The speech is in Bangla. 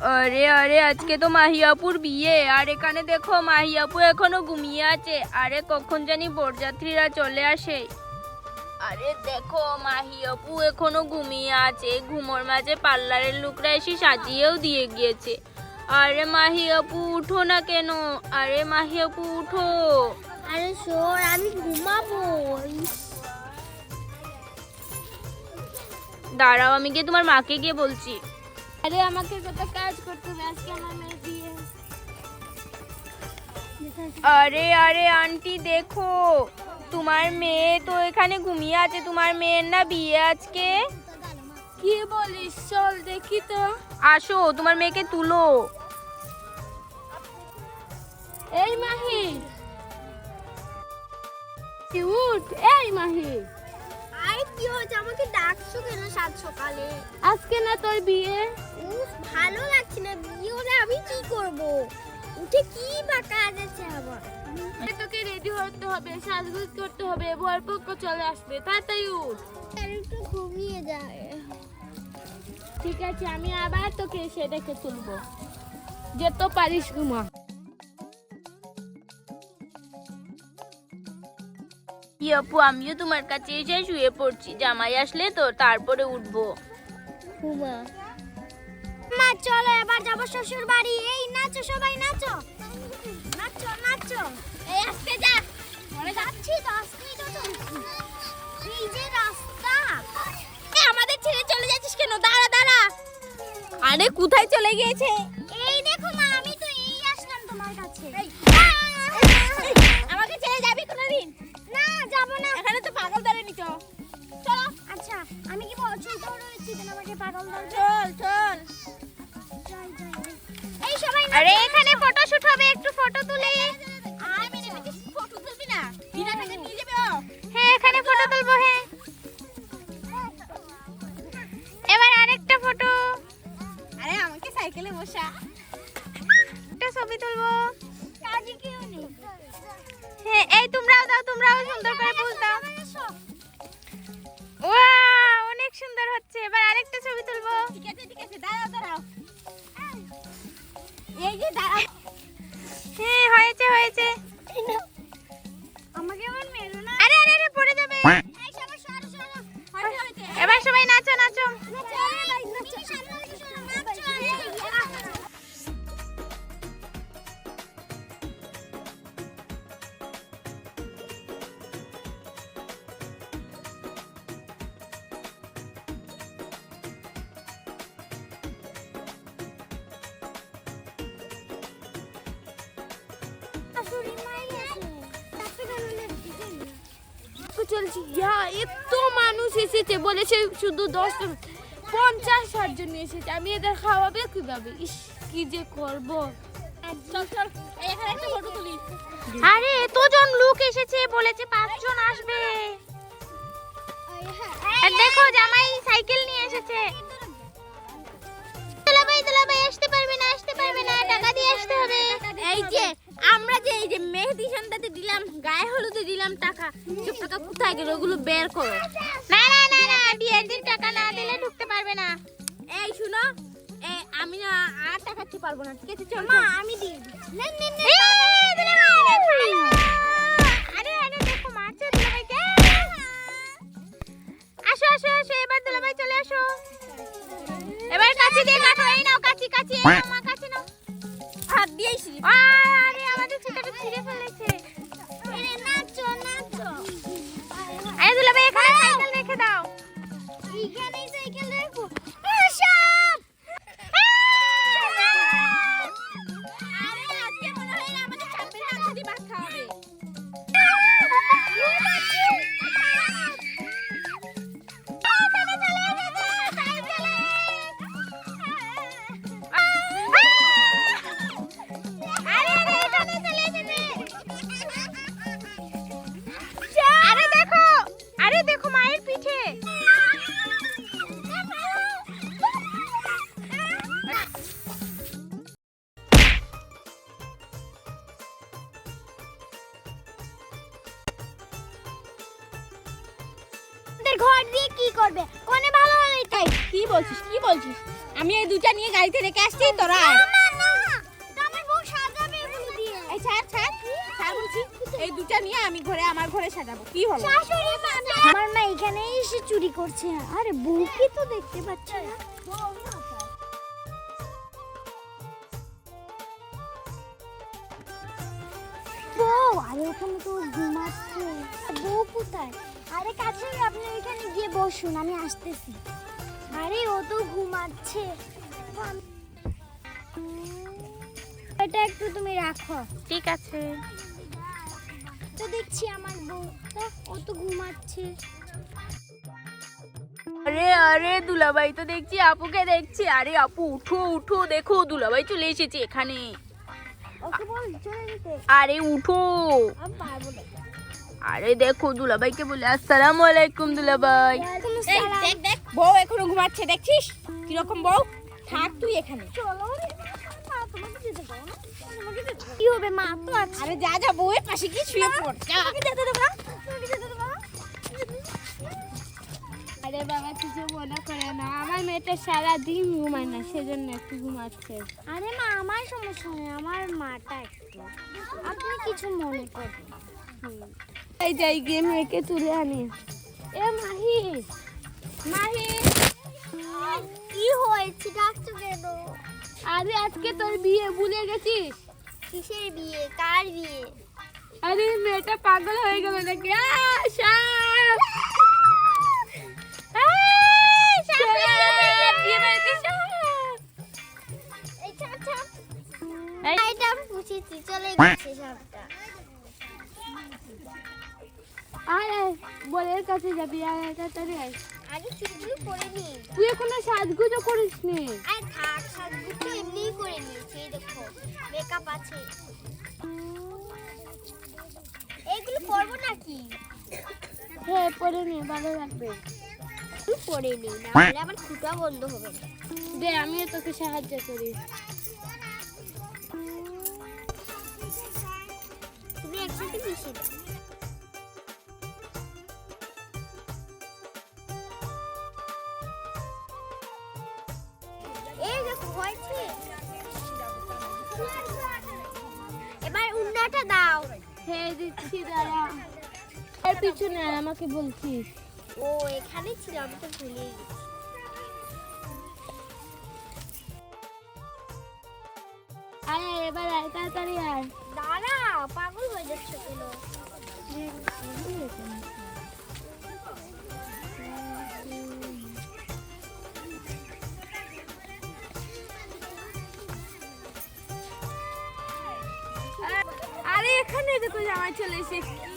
আরে আরে আজকে তো মাহিয়াপুর বিয়ে। আর এখানে দেখো মাহিয়াপু এখনও ঘুমিয়ে আছে। আরে কখন জানি বরযাত্রীরা চলে আসে। আরে দেখো মাহিয়াপু এখনও ঘুমিয়ে আছে। ঘুমোর মাঝে পার্লারের লোকরা এসে সাজিয়েও দিয়ে গিয়েছে। আরে মাহিয়াপু উঠো না কেন? আরে মাহিয়াপু উঠো। আরে শোর আমি ঘুমাবো। দাঁড়াও আমি গিয়ে তোমার মাকে গিয়ে বলছি। আরে আমাকে কত কাজ করতে হবে আজকে আমার মেয়ে বিয়ে। আরে আরে আন্টি দেখো তোমার মেয়ে তো এখানে ঘুমিয়ে আছে তোমার মেয়ের না বিয়ে আজকে? কি বলিস চল দেখি তো। আসো তোমার মেয়েকে তুলো। এই মাহি উঠ এই মাহি আই কি হচ্ছে আমাকে ডাকছো কেন সাত সকালে? আজকে না তোর বিয়ে। উফ ভালো লাগছে না বিয়ে হলে আমি কি করব? উঠে কি বা কাজ আছে আমার? তোকে রেডি হতে হবে সাজগুজ করতে হবে বর পক্ষ চলে আসবে তাড়াতাড়ি উঠ। আর একটু ঘুমিয়ে যায়। ঠিক আছে আমি আবার তোকে এসে দেখে তুলবো। যে তো পারিস ঘুমা। আপু আমিও তোমার কাছে এসে শুয়ে পড়ছি। জামাই আসলে তো তারপরে উঠবো। মা চলো এবার যাব শ্বশুর বাড়ি। এই নাচো সবাই নাচো। নাচো নাচো। এই যা। যাচ্ছি তো তো এই যে রাস্তা। আমাদের ছেড়ে চলে যাচ্ছিস কেন? দাঁড়া দাঁড়া। আরে কোথায় চলে গিয়েছে? এই দেখো মা আমি তো এই আসলাম তোমার কাছে। আমাকে ছেড়ে যাবি কোনোদিন? যাব না। এখানে তো পাগল দাঁড়ানি তো। চলো। আচ্ছা আমি কি বলছি তো রয়েছি কেন আমাকে পাগল দাঁড়াবে চল চল। এই সবাই আরে এখানে ফটো শুট হবে একটু ফটো তুলে। আমি নেবে ফটো তুলবি না। বিনা টাকা নিয়ে যাবে ও। হ্যাঁ এখানে ফটো তুলবো হ্যাঁ। এবার আরেকটা ফটো আরে আমাকে সাইকেলে বসা। একটা ছবি তুলবো। হ্যাঁ এই তোমরাও দাও তোমরাও সুন্দর করে পোজ দাও। ওয়াও অনেক সুন্দর হচ্ছে। এবার আরেকটা ছবি তুলবো। ঠিক আছে ঠিক আছে দাঁড়াও দাঁড়াও এই যে দাঁড়াও। হ্যাঁ হয়েছে হয়েছে। আমাকে আবার মেরো না? আরে আরে আরে পড়ে যাবে। সবাই সরো সরো হয়তো হয়তো এবার সবাই নাচো নাচো। চলছি। ইয়া এত মানুষ এসেছে বলেছে শুধু দশ পঞ্চাশ ষাট জন এসেছে। আমি এদের খাওয়াবে কীভাবে? ইস কি যে করব? আরে এতজন লোক এসেছে বলেছে পাঁচজন আসবে। দেখো জামাই সাইকেল নিয়ে এসেছে। আসতে পারবে না আসতে পারবে না টাকা দিয়ে আসতে হবে। এই যে আমরা যে এই যে মেহেদি সন্ধ্যাতে দিলাম গায়ে হলুদে দিলাম টাকা সব টাকা কোথায় গেল? ওগুলো বের করো। না না না না বিয়ের দিন টাকা না দিলে ঢুকতে পারবে না। এই শুনো এ আমি না আর টাকা দিতে পারব না ঠিক আছে? চল। মা আমি দিই। না না না এই। আরে আরে দেখো মারছে দুলাভাইকে আসো আসো আসো এবার দুলাভাই চলে আসো। এবার কাছি দিয়ে কাটো এই নাও এই কাছি নাও বলছিস? কি বলছিস? আমি এই দুটা নিয়ে গাড়িতে রেখে আসছি তোরা আয়। আমার বউ সাজাবে এগুলো দিয়ে। এই ছাড় ছাড় ছাড় বলছি। এই দুটা নিয়ে আমি ঘরে আমার ঘরে সাজাবো। কি হলো? শাশুড়ি মা আমার মা এখানে এসে চুরি করছে। আরে বউকে তো দেখতে পাচ্ছি না। বউ আরে ওখানে তো ঘুমাচ্ছে বউ কোথায়? আরে কাছে আপনি এখানে গিয়ে বসুন আমি আসতেছি। আরে ও তো ঘুমাচ্ছে। এটা একটু তুমি রাখো। ঠিক আছে। তো দেখছি আমার বউটা ও তো ঘুমাচ্ছে। আরে আরে দুলাভাই তো দেখছি আপুকে দেখছি। আরে আপু উঠো উঠো দেখো দুলাভাই চলে এসেছে এখানে। ওকে বল চলে যেতে। আরে উঠো। আরে দেখো দুলাভাইকে বলে আসসালামু আলাইকুম দুলাভাই। দেখ দেখ বউ এখনও ঘুমাচ্ছে দেখছিস? কীরকম বউ? থাক তুই এখানে। কি হবে মা? তো আরে যা যা বউয়ের পাশে গিয়ে শুয়ে পড় আরে বাবা কিছু মনে করে না। আমার মেয়েটা সারা দিন ঘুমায় না সেজন্য একটু ঘুমাচ্ছে। আরে মা আমার সমস্যা নেই আমার মাটা একটু। আপনি কিছু মনে করেন এই যাই গিয়ে মেয়েকে তুলে আনি। এ মাহি। মাহি কি হয়েছে ডাকছো কেন? আরে আজকে তোর বিয়ে ভুলে গেছিস কিসের বিয়ে? কার বিয়ে? আরে মেয়েটা পাগল হয়ে গেল নাকি? সাপ! চলে গেছে সবটা আয় আয় বলের কাছে যাবি আয়, তাড়াতাড়ি আয়। আগে চুলগুলো করে নিই তুই এখনও সাজগুজো করিস নি আর থাক সাজগুলো তো এমনিই করে নিয়েছি দেখো মেকআপ আছে। এইগুলো পরবো নাকি? হ্যাঁ পরে নে ভালো লাগবে। পরে নিই না হলে আবার খুঁটা বন্ধ হবে দে আমিও তোকে সাহায্য করি। তুমি একসাথে মিশিয়ে দাও। উন্নাটা দাও। হ্যাঁ দিচ্ছি দাঁড়া। আর পিছনে আর আমাকে বলছিস। ও এখানে ছিল আমি তো ভুলে গেছি। আয় আয়, এবার আয় তাড়াতাড়ি আয়। দাঁড়া পাগল হয়ে যাচ্ছে কেন? এখানে দেখো জামাই চলে এসে কি এখানে